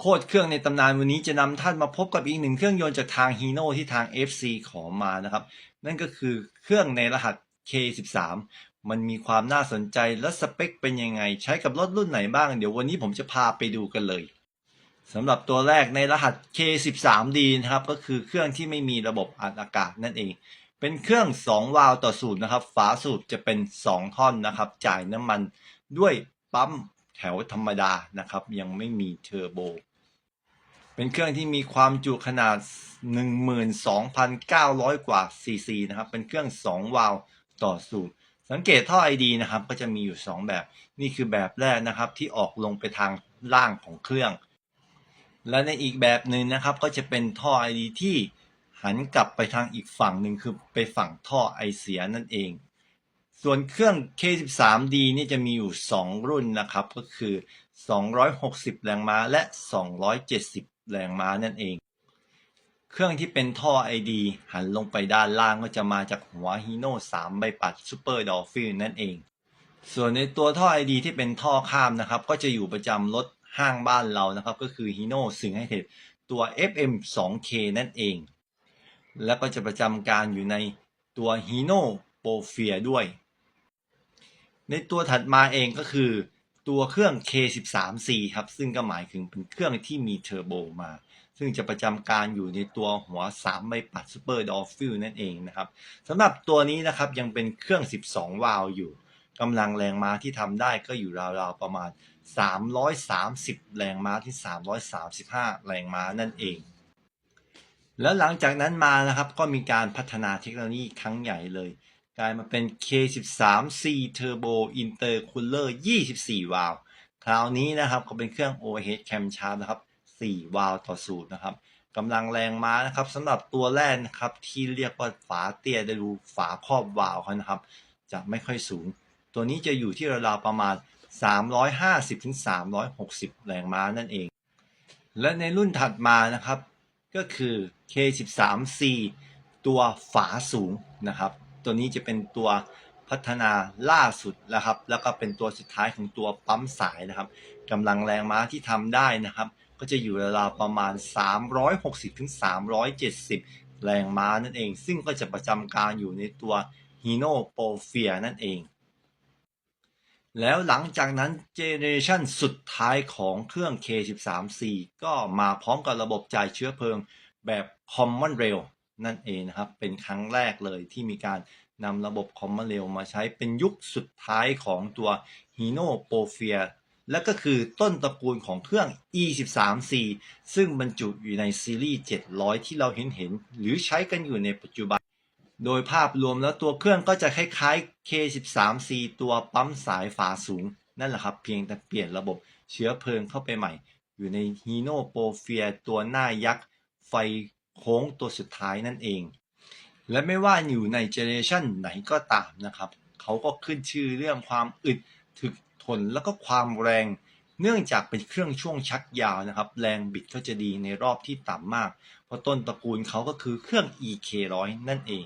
โคตรเครื่องในตำนานวันนี้จะนำท่านมาพบกับอีกหนึ่งเครื่องยนต์จากทางฮีโน่ที่ทาง FC ขอมานะครับ นั่นก็คือเครื่องในรหัส K13 มันมีความน่าสนใจและสเปคเป็นยังไง ใช้กับรถรุ่นไหนบ้าง เดี๋ยววันนี้ผมจะพาไปดูกันเลยสำหรับตัวแรกในรหัส K13D นะครับ ก็คือเครื่องที่ไม่มีระบบอัดอากาศนั่นเอง เป็นเครื่อง 2 วาล์วต่อสูบนะครับ ฝาสูบจะเป็น 2 ท่อนนะครับ จ่ายน้ำมันด้วยปั๊ม แถวธรรมดานะครับ ยังไม่มีเทอร์โบ เป็นเครื่องที่มีความจุขนาด 12,900 กว่าซีซีนะครับ เป็นเครื่อง 2 วาล์วต่อสูบสังเกตท่อ ID นะครับ ก็จะมีอยู่ 2 แบบ นี่คือแบบแรกนะครับ ที่ออกลงไปทางล่างของเครื่อง และในอีกแบบหนึ่งนะครับ ก็จะเป็นท่อ ID ที่หันกลับไปทางอีกฝั่งหนึ่งคือไปฝั่งท่อไอเสียนั่นเอง ส่วนเครื่อง K13D นี่จะมีอยู่ 2 รุ่นนะครับ ก็คือ 260 แรงม้าและ 270 แรงม้านั่นเอง เครื่องที่เป็นท่อ ID หันลงไปด้านล่างก็จะมาจากหัวฮีโน่3ใบปัด Super Dolphin นั่นเอง ส่วนในตัวท่อ ID ที่เป็นท่อข้ามนะครับ ก็จะอยู่ประจำรถห้างบ้านเรานะครับ ก็คือ Hino สิงห์ไฮเทคตัว FM 2K นั่นเอง แล้วก็จะประจำการอยู่ในตัว Hino p o f i a ด้วย ในตัวถัดมาเองก็คือตัวเครื่อง K13C ครับ ซึ่งก็หมายถึงเป็นเครื่องที่มีเทอร์โบมา ซึ่งจะประจำการอยู่ในตัวหัว 3 ใบปัด Super Dolphin นั่นเองนะครับสำหรับตัวนี้นะครับยังเป็นเครื่อง 12 วาล์วอยู่กำลังแรงม้าที่ทำได้ก็อยู่ราวๆประมาณ 330 แรงม้าที่ 335 แรงม้านั่นเอง แล้วหลังจากนั้นมานะครับก็มีการพัฒนาเทคโนโลยีครั้งใหญ่เลย กลายมาเป็น K13C Turbo Intercooler 24 วาล์วคราวนี้นะครับก็เป็นเครื่อง overhead camshaft นะครับ 4 วาล์วต่อสูบนะครับกำลังแรงม้านะครับสำหรับตัวแรกนะครับ ที่เรียกว่าฝาเตี้ยได้ดูฝาครอบวาล์วเขานะครับ จะไม่ค่อยสูง ตัวนี้จะอยู่ที่ราวๆประมาณ 350-360 แรงม้านั่นเอง และในรุ่นถัดมานะครับ ก็คือ K13C ตัวฝาสูงนะครับ ตัวนี้จะเป็นตัวพัฒนาล่าสุดนะครับ แล้วก็เป็นตัวสุดท้ายของตัวปั๊มสายนะครับกำลังแรงม้าที่ทำได้นะครับ ก็จะอยู่ราวประมาณ 360-370 แรงม้านั่นเอง ซึ่งก็จะประจำการอยู่ในตัว Hino p o f i a นั่นเอง แล้วหลังจากนั้นเจเนเรชันสุดท้ายของเครื่อง K13C ก็มาพร้อมกับระบบจ่ายเชื้อเพลิงแบบ Common Rail นั่นเองนะครับ เป็นครั้งแรกเลยที่มีการนำระบบ Common Rail มาใช้เป็นยุคสุดท้ายของตัว Hino p o f i a และก็คือต้นตระกูลของเครื่อง E13C ซึ่งบรรจุอยู่ในซีรีส์ 700 ที่เราเห็นเห็น หรือใช้กันอยู่ในปัจจุบัน โดยภาพรวมแล้วตัวเครื่องก็จะคล้ายๆ K13C ตัวปั๊มสายฝาสูง นั่นแหละครับเพียงแต่เปลี่ยนระบบเชื้อเพลิงเข้าไปใหม่ อยู่ใน Hino p o f i a ตัวหน้ายักษ์ ไฟ โค้งตัวสุดท้ายนั่นเอง และไม่ว่าอยู่ในเจเนเรชันไหนก็ตามนะครับ เขาก็ขึ้นชื่อเรื่องความอึดถึกทนแล้วก็ความแรง เนื่องจากเป็นเครื่องช่วงชักยาวนะครับ แรงบิดก็จะดีในรอบที่ต่ำมาก เพราะต้นตระกูลเขาก็คือเครื่อง EK100 นั่นเอง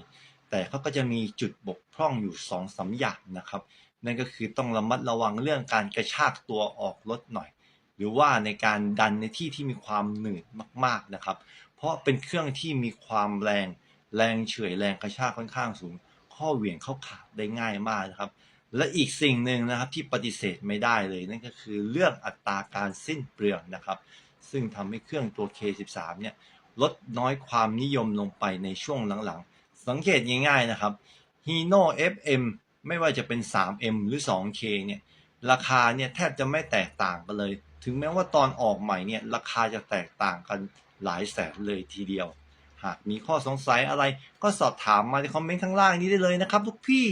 แต่เขาก็จะมีจุดบกพร่องอยู่2อสาอย่างนะครับ นั่นก็คือต้องระมัดระวังเรื่องการกระชากตัวออกรถหน่อย หรือว่าในการดันในที่ที่มีความหนืดมากๆนะครับ เพราะเป็นเครื่องที่มีความแรง แรงเฉื่อยแรงกระชากค่อนข้างสูง ข้อเหวี่ยงเข้าขาได้ง่ายมากนะครับ และอีกสิ่งหนึ่งนะครับที่ปฏิเสธไม่ได้เลยนั่นก็คือเรื่องอัตราการสิ้นเปลืองนะครับ ซึ่งทำให้เครื่องตัว K13 เนี่ยลดน้อยความนิยมลงไปในช่วงหลังๆ สังเกตง่ายๆนะครับ Hino FM ไม่ว่าจะเป็น 3M หรือ 2K เนี่ยราคาเนี่ยแทบจะไม่แตกต่างกันเลย ถึงแม้ว่าตอนออกใหม่เนี่ยราคาจะแตกต่างกัน หลายแสนเลยทีเดียว หากมีข้อสงสัยอะไรก็สอบถามมาในคอมเมนต์ข้างล่างนี้ได้เลยนะครับทุกพี่